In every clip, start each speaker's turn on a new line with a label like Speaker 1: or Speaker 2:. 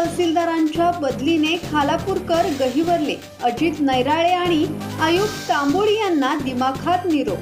Speaker 1: तहसीलदारांच्या बदलीने खालापूरकर गहिवरले अजित नैराळे आणि आयुक्त तांबोळी यांना दिमाखात निरोप.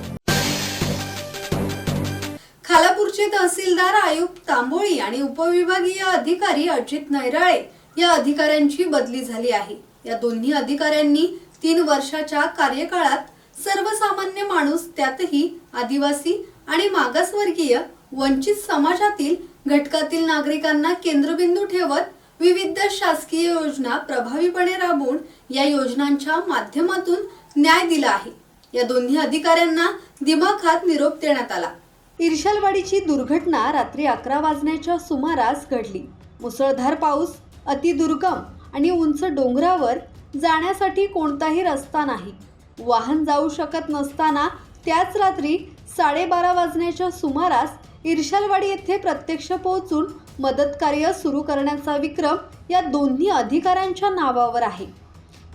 Speaker 1: खालापूरचे तहसीलदार आयुक्त तांबोळी आणि उपविभागीय अधिकारी अजित नैराळे या अधिकाऱ्यांची बदली झाली आहे. या दोन्ही अधिकाऱ्यांनी तीन वर्षाच्या कार्यकाळात सर्वसामान्य माणूस त्यातही आदिवासी आणि मागासवर्गीय वंचित समाजातील घटकातील नागरिकांना केंद्रबिंदू ठेवत विविध शासकीय योजना प्रभावीपणे राबवून या योजनांच्या माध्यमातून न्याय दिला आहे. या दोन्ही अधिकाऱ्यांना दिमाखात निरोप देण्यात आला. इर्शालवाडीची दुर्घटना रात्री अकरा वाजण्याच्या सुमारास घडली. मुसळधार पाऊस अतिदुर्गम आणि उंच डोंगरावर जाण्यासाठी कोणताही रस्ता नाही. वाहन जाऊ शकत नसताना त्याच रात्री साडेबारा वाजण्याच्या सुमारास इर्शालवाडी येथे प्रत्यक्ष पोहोचून मदतकार्य सुरू करण्याचा विक्रम या दोन्ही अधिकाऱ्यांच्या नावावर आहे.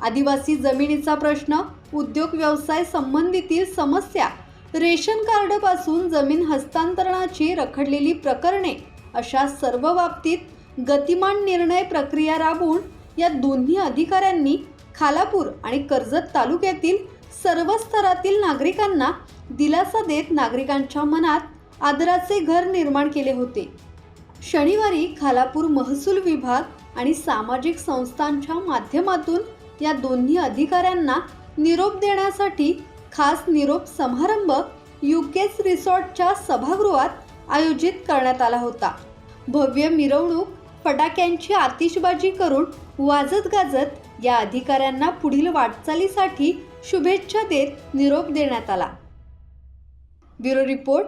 Speaker 1: आदिवासी जमिनीचा प्रश्न उद्योग व्यवसाय संबंधीतील समस्या रेशन कार्डपासून जमीन हस्तांतरणाची रखडलेली प्रकरणे अशा सर्व बाबतीत गतिमान निर्णय प्रक्रिया राबवून या दोन्ही अधिकाऱ्यांनी खालापूर आणि कर्जत तालुक्यातील सर्व स्तरातील नागरिकांना दिलासा देत नागरिकांच्या मनात आदराचे घर निर्माण केले होते. शनिवारी खालापूर महसूल विभाग आणि सामाजिक संस्थांच्या माध्यमातून या दोन्ही अधिकाऱ्यांना निरोप देण्यासाठी खास निरोप समारंभ युकेस रिसॉर्टच्या सभागृहात आयोजित करण्यात आला होता. भव्य मिरवणूक फटाक्यांची आतिषबाजी करून वाजत गाजत या अधिकाऱ्यांना पुढील वाटचालीसाठी शुभेच्छा देत निरोप देण्यात आला. Bureau report